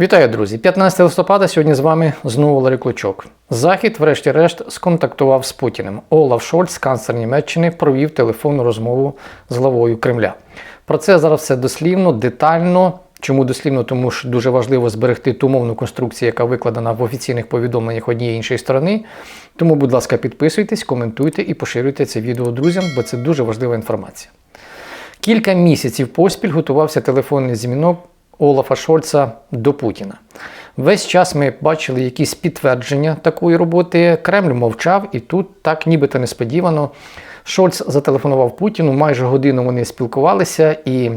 Вітаю, друзі! 15 листопада сьогодні з вами знову Ларі Клочок. Захід, врешті-решт, сконтактував з Путіним. Олаф Шольц, канцлер Німеччини, провів телефонну розмову з главою Кремля. Про це зараз все дослівно, детально. Чому дослівно? Тому що дуже важливо зберегти ту мовну конструкцію, яка викладена в офіційних повідомленнях однієї іншої сторони. Тому, будь ласка, підписуйтесь, коментуйте і поширюйте це відео друзям, бо це дуже важлива інформація. Кілька місяців поспіль готувався телефонний дзвінок Олафа Шольца до Путіна. Весь час ми бачили якісь підтвердження такої роботи. Кремль мовчав, і тут, так нібито несподівано, Шольц зателефонував Путіну. Майже годину вони спілкувалися, і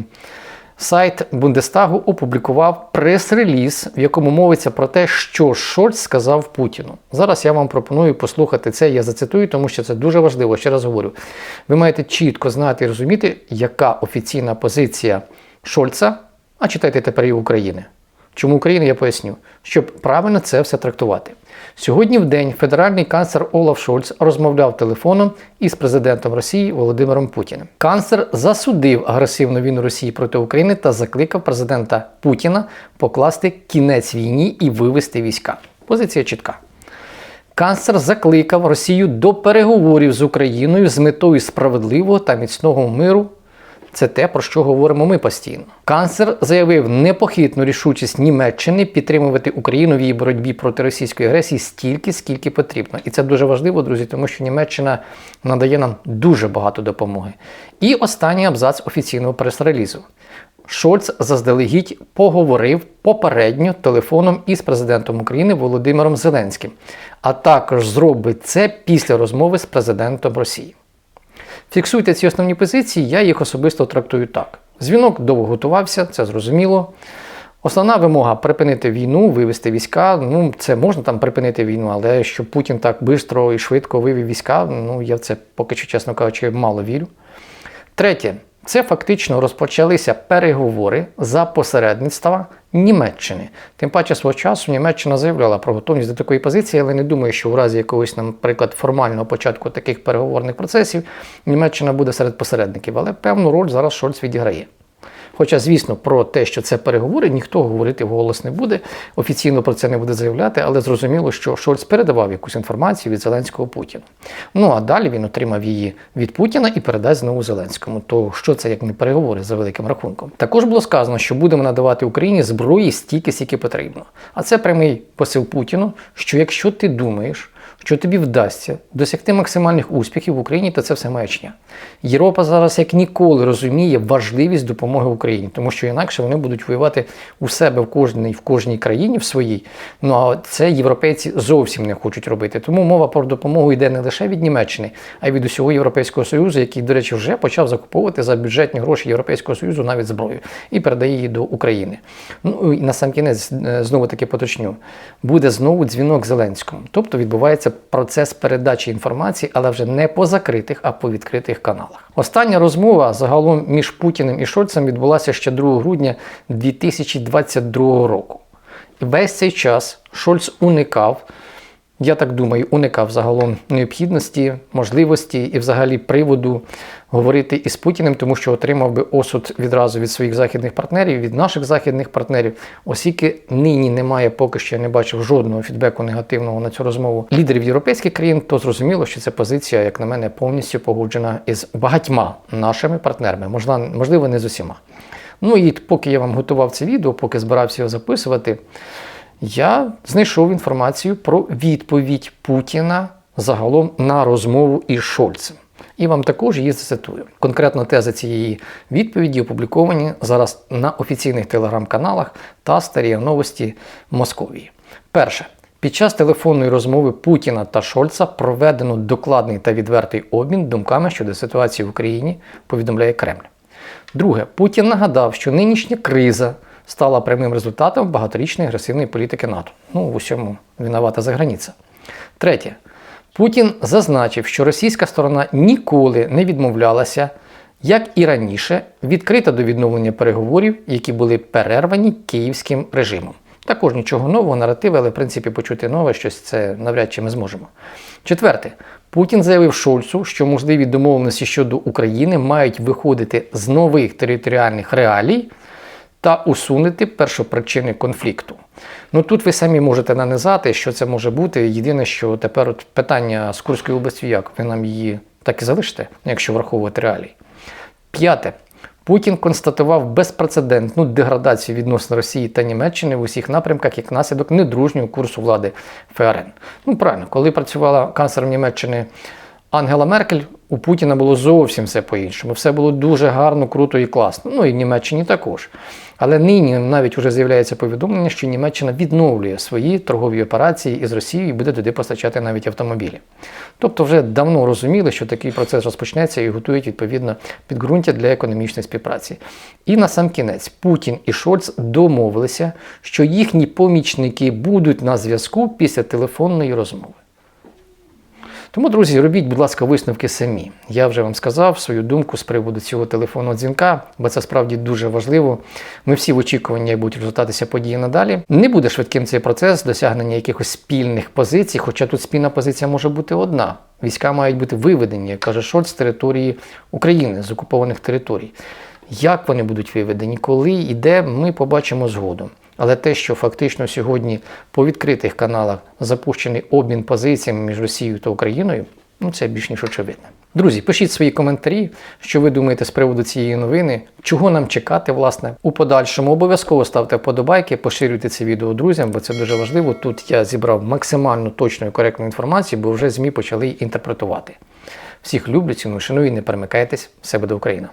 сайт Бундестагу опублікував прес-реліз, в якому мовиться про те, що Шольц сказав Путіну. Зараз я вам пропоную послухати це. Я зацитую, тому що це дуже важливо. Ще раз говорю. Ви маєте чітко знати і розуміти, яка офіційна позиція Шольца. А читайте тепер і України. Чому України, я поясню, щоб правильно це все трактувати. Сьогодні в день федеральний канцлер Олаф Шольц розмовляв телефоном із президентом Росії Володимиром Путіним. Канцлер засудив агресивну війну Росії проти України та закликав президента Путіна покласти кінець війні і вивести війська. Позиція чітка. Канцлер закликав Росію до переговорів з Україною з метою справедливого та міцного миру це те, про що говоримо ми постійно. Канцлер заявив непохитну рішучість Німеччини підтримувати Україну в її боротьбі проти російської агресії стільки, скільки потрібно. І це дуже важливо, друзі, тому що Німеччина надає нам дуже багато допомоги. І останній абзац офіційного прес-релізу. Шольц заздалегідь поговорив попередньо телефоном із президентом України Володимиром Зеленським, а також зробить це після розмови з президентом Росії. Фіксуйте ці основні позиції, я їх особисто трактую так. Дзвінок довго готувався, це зрозуміло. Основна вимога припинити війну, вивести війська. Ну, це можна там припинити війну, але щоб Путін так швидко і швидко вивів війська, ну я в це поки що, чесно кажучи, мало вірю. Третє, це фактично розпочалися переговори за посередництва Німеччини. Тим паче свого часу Німеччина заявляла про готовність до такої позиції, але не думаю, що в разі якогось, наприклад, формального початку таких переговорних процесів Німеччина буде серед посередників, але певну роль зараз Шольц відіграє. Хоча, звісно, про те, що це переговори, ніхто говорити вголос не буде, офіційно про це не буде заявляти, але зрозуміло, що Шольц передавав якусь інформацію від Зеленського Путіну. Ну а далі він отримав її від Путіна і передасть знову Зеленському. То що це як не переговори за великим рахунком? Також було сказано, що будемо надавати Україні зброї стільки, скільки потрібно. А це прямий посил Путіну, що якщо ти думаєш, що тобі вдасться досягти максимальних успіхів в Україні, то це все маячня. Європа зараз як ніколи розуміє важливість допомоги Україні, тому що інакше вони будуть воювати у себе в кожній в кожній країні в своїй. Ну а це європейці зовсім не хочуть робити. Тому мова про допомогу йде не лише від Німеччини, а й від усього Європейського Союзу, який, до речі, вже почав закуповувати за бюджетні гроші Європейського Союзу навіть зброю і передає її до України. Ну і на сам кінець знову таки поточню. Буде знову дзвінок Зеленському, тобто відбувається процес передачі інформації, але вже не по закритих, а по відкритих каналах. Остання розмова загалом між Путіним і Шольцем відбулася ще 2 грудня 2022 року. І весь цей час Шольц уникав. Я так думаю, уникав загалом необхідності, можливості і взагалі приводу говорити із Путіним, тому що отримав би осуд відразу від своїх західних партнерів, від наших західних партнерів. Оскільки нині немає, поки що я не бачив жодного фідбеку негативного на цю розмову лідерів європейських країн, то зрозуміло, що ця позиція, як на мене, повністю погоджена із багатьма нашими партнерами, можливо, не з усіма. Ну і поки я вам готував це відео, поки збирався його записувати я знайшов інформацію про відповідь Путіна загалом на розмову із Шольцем. І вам також її зацитую. Конкретно тези цієї відповіді опубліковані зараз на офіційних телеграм-каналах та старі новості Московії. Перше. Під час телефонної розмови Путіна та Шольца проведено докладний та відвертий обмін думками щодо ситуації в Україні, повідомляє Кремль. Друге, Путін нагадав, що нинішня криза стала прямим результатом багаторічної агресивної політики НАТО. Ну, в усьому винувата за границя. Третє. Путін зазначив, що російська сторона ніколи не відмовлялася, як і раніше, відкрита до відновлення переговорів, які були перервані київським режимом. Також нічого нового, наративи, але в принципі почути нове щось це навряд чи ми зможемо. Четверте, Путін заявив Шольцу, що можливі домовленості щодо України мають виходити з нових територіальних реалій та усунути першопричини конфлікту. Ну тут ви самі можете нанизати, що це може бути. Єдине, що тепер от питання з Курської області, як ви нам її так і залишите, якщо враховувати реалії. П'яте. Путін констатував безпрецедентну деградацію відносно Росії та Німеччини в усіх напрямках як наслідок недружнього курсу влади ФРН. Ну правильно, коли працювала канцлером Німеччини Ангела Меркель, у Путіна було зовсім все по-іншому. Все було дуже гарно, круто і класно. Ну і в Німеччині також. Але нині навіть вже з'являється повідомлення, що Німеччина відновлює свої торгові операції із Росією і буде туди постачати навіть автомобілі. Тобто вже давно розуміли, що такий процес розпочнеться і готують відповідно підґрунтя для економічної співпраці. І на сам кінець Путін і Шольц домовилися, що їхні помічники будуть на зв'язку після телефонної розмови. Тому, друзі, робіть, будь ласка, висновки самі. Я вже вам сказав свою думку з приводу цього телефонного дзвінка, бо це справді дуже важливо. Ми всі в очікуванні, як будуть розвиватися події надалі. Не буде швидким цей процес досягнення якихось спільних позицій, хоча тут спільна позиція може бути одна. Війська мають бути виведені, каже Шольц, з території України, з окупованих територій. Як вони будуть виведені, коли і де, ми побачимо згодом. Але те, що фактично сьогодні по відкритих каналах запущений обмін позиціями між Росією та Україною, ну це більш ніж очевидно. Друзі, пишіть свої коментарі, що ви думаєте з приводу цієї новини, чого нам чекати, власне, у подальшому. Обов'язково ставте вподобайки, поширюйте це відео друзям, бо це дуже важливо. Тут я зібрав максимально точну і коректну інформацію, бо вже ЗМІ почали інтерпретувати. Всіх люблю, ціную, шаную і не перемикайтесь. Все буде Україна!